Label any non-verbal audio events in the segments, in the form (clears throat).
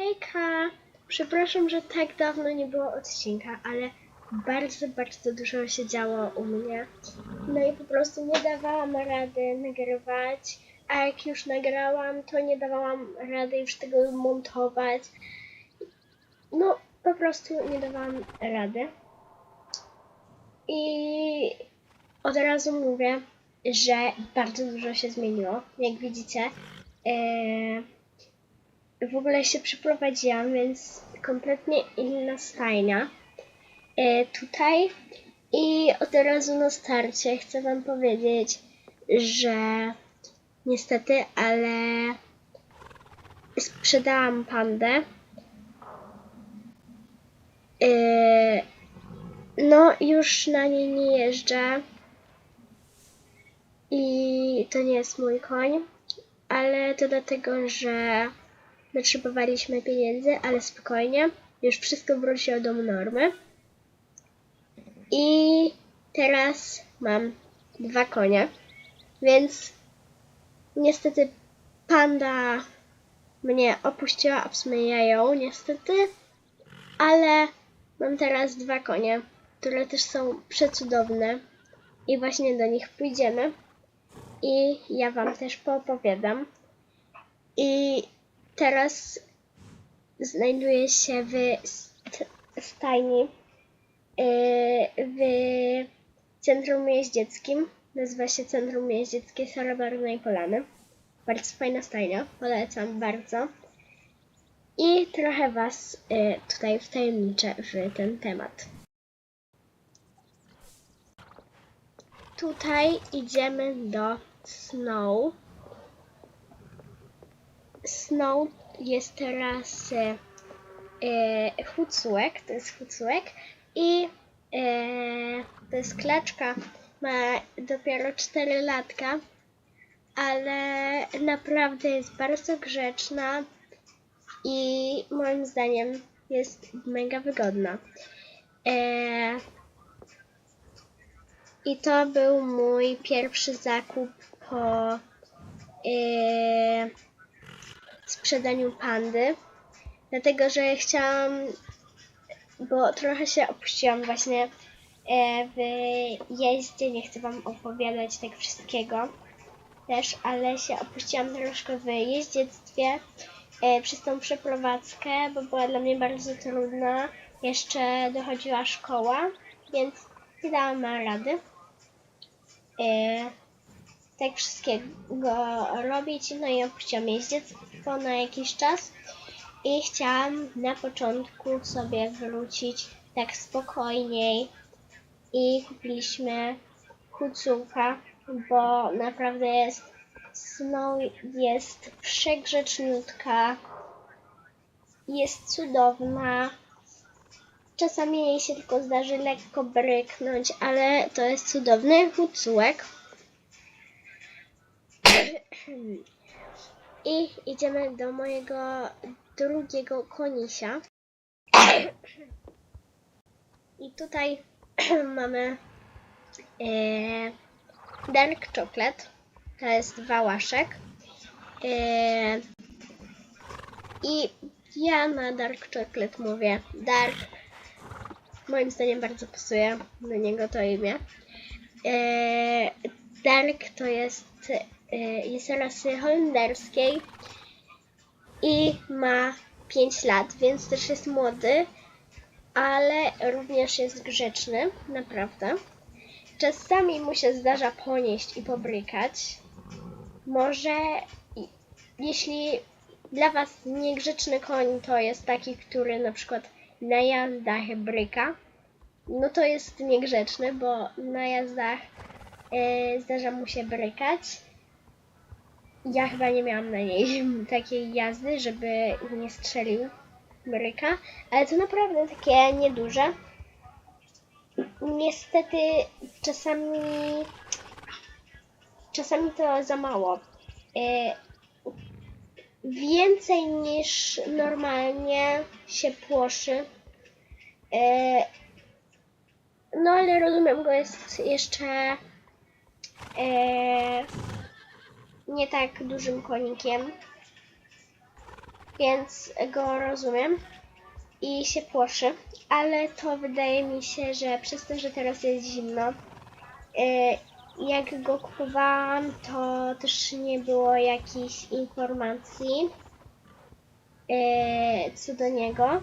Hejka! Przepraszam, że tak dawno nie było odcinka, ale bardzo, bardzo dużo się działo u mnie. No i po prostu nie dawałam rady nagrywać, a jak już nagrałam, to nie dawałam rady już tego montować. No, po prostu nie dawałam rady. I od razu mówię, że bardzo dużo się zmieniło. Jak widzicie, e, w ogóle się przeprowadziłam, więc kompletnie inna stajnia e, tutaj. I od razu na starcie chcę Wam powiedzieć, że niestety, ale sprzedałam pandę. E, no, już na niej nie jeżdżę. I to nie jest mój koń, ale to dlatego, że potrzebowaliśmy pieniędzy, ale spokojnie, już wszystko wróciło do normy. I teraz mam dwa konie, więc niestety panda mnie opuściła, a w sumie ja ją niestety, ale mam teraz dwa konie, które też są przecudowne i właśnie do nich pójdziemy i ja Wam też poopowiadam. I teraz znajduję się w st- stajni yy, w Centrum Jeździeckim. Nazywa się Centrum Jeździeckie Srebrnej Polany. Bardzo fajna stajnia, polecam bardzo. I trochę Was yy, tutaj wtajemniczę w ten temat. Tutaj idziemy do Snow. Snow jest teraz e, e, Hucłek, to jest Hucłek i e, to jest klaczka, ma dopiero 4 latka, ale naprawdę jest bardzo grzeczna i moim zdaniem jest mega wygodna. E, i to był mój pierwszy zakup po yy, sprzedaniu pandy. Dlatego, że chciałam, bo trochę się opuściłam właśnie e, w jeździe. Nie chcę Wam opowiadać tak wszystkiego też, ale się opuściłam troszkę w jeździectwie e, przez tą przeprowadzkę, bo była dla mnie bardzo trudna. Jeszcze dochodziła szkoła, więc nie dałam rady e, tak wszystkiego robić. No i opuściłam jeździectwo na jakiś czas i chciałam na początku sobie wrócić tak spokojniej i kupiliśmy kucułka, bo naprawdę jest Snow jest przegrzeczniutka, jest cudowna. Czasami jej się tylko zdarzy lekko bryknąć, ale to jest cudowny hucułek. I idziemy do mojego drugiego konisia. I tutaj (clears throat) mamy e, dark chocolate. To jest wałaszek. E, I ja na dark chocolate mówię dark. Moim zdaniem bardzo pasuje do niego to imię. E, dark to jest, jest rasy holenderskiej i ma 5 lat, więc też jest młody, ale również jest grzeczny, naprawdę. Czasami mu się zdarza ponieść i pobrykać. Może jeśli dla Was niegrzeczny koń to jest taki, który na przykład na jazdach bryka, no to jest niegrzeczny, bo na jazdach e, zdarza mu się brykać. Ja chyba nie miałam na niej (laughs) takiej jazdy, żeby nie strzelił bryka, ale to naprawdę takie nieduże. Niestety czasami czasami to za mało. E, więcej niż normalnie się płoszy. E, no ale rozumiem go jest jeszcze e, nie tak dużym konikiem. więc go rozumiem i się płoszy, ale to wydaje mi się, że przez to, że teraz jest zimno, e, jak go kupowałam, to też nie było jakichś informacji e, co do niego,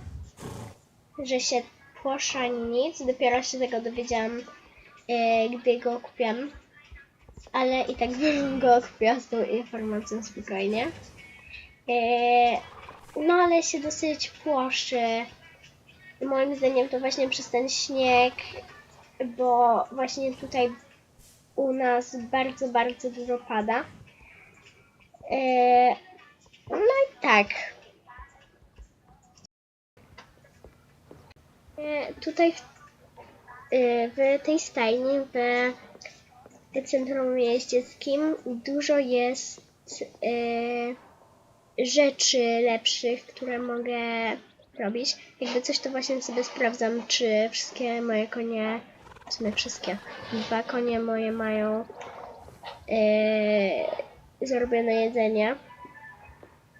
że się płoszy ani nic. Dopiero się tego dowiedziałam, e, gdy go kupiłam. Ale i tak bym go kupiła z tą informacją spokojnie. E, no ale się dosyć płoszy. Moim zdaniem to właśnie przez ten śnieg, bo właśnie tutaj u nas bardzo, bardzo dużo pada. E, no i tak. E, tutaj w, w tej stajni, w centrum jeździeckim dużo jest e, rzeczy lepszych, które mogę robić. Jakby coś to właśnie sobie sprawdzam, czy wszystkie moje konie, w sumie wszystkie, dwa konie moje mają e, zrobione jedzenie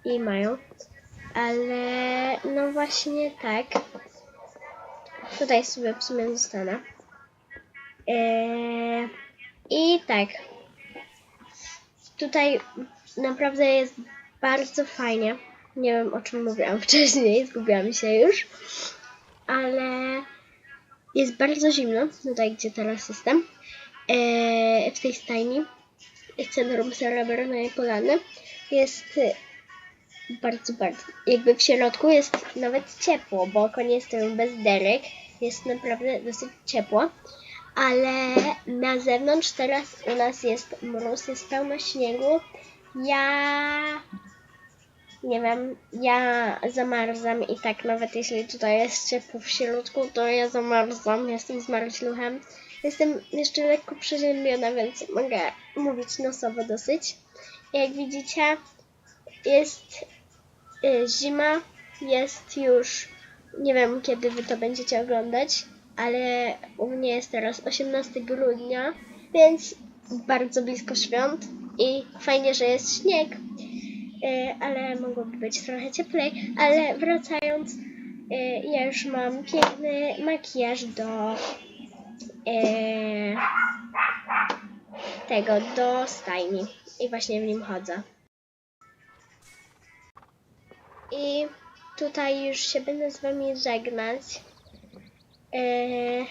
i mają. Ale no właśnie tak. Tutaj sobie w sumie zostanę. Eee, I tak. Tutaj naprawdę jest bardzo fajnie. Nie wiem o czym mówiłam (laughs) wcześniej, zgubiłam się już. Ale jest bardzo zimno, tutaj gdzie teraz jestem. Eee, w tej stajni. W centrum Srebrnej Polany. Jest bardzo, bardzo. Jakby w środku jest nawet ciepło, bo konie stoją bez derek. Jest naprawdę dosyć ciepło. Ale na zewnątrz teraz u nas jest mróz, jest pełno śniegu. Ja nie wiem, ja zamarzam i tak nawet jeśli tutaj jest ciepło w środku, to ja zamarzam, jestem zmarzluchem. Jestem jeszcze lekko przeziębiona, więc mogę mówić nosowo dosyć. Jak widzicie, jest y, zima, jest już, nie wiem kiedy wy to będziecie oglądać, ale u mnie jest teraz 18 grudnia, więc bardzo blisko świąt i fajnie, że jest śnieg, y, ale mogłoby być trochę cieplej, ale wracając, y, ja już mam piękny makijaż do y, tego, do stajni i właśnie w nim chodzę. I tutaj już się będę z wami żegnać. Eee,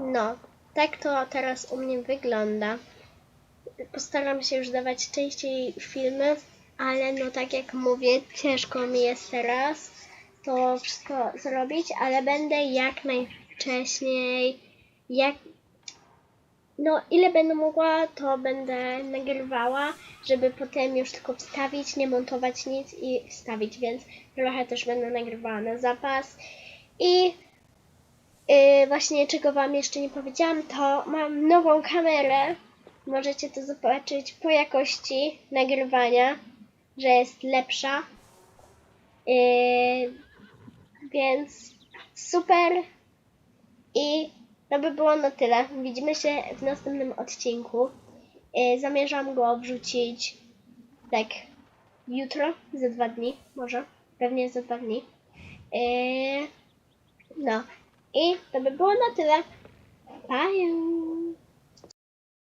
no, tak to teraz u mnie wygląda. Postaram się już dawać częściej filmy, ale no tak jak mówię, ciężko mi jest teraz to wszystko zrobić, ale będę jak najwcześniej, jak no, ile będę mogła, to będę nagrywała, żeby potem już tylko wstawić, nie montować nic i wstawić, więc trochę też będę nagrywała na zapas. I yy, właśnie czego Wam jeszcze nie powiedziałam, to mam nową kamerę. Możecie to zobaczyć po jakości nagrywania, że jest lepsza. Yy, więc super. I to by było na tyle. Widzimy się w następnym odcinku. Yy, zamierzam go wrzucić tak jutro, za dwa dni, może. Pewnie za dwa dni. Yy, no. I to by było na tyle. Pa!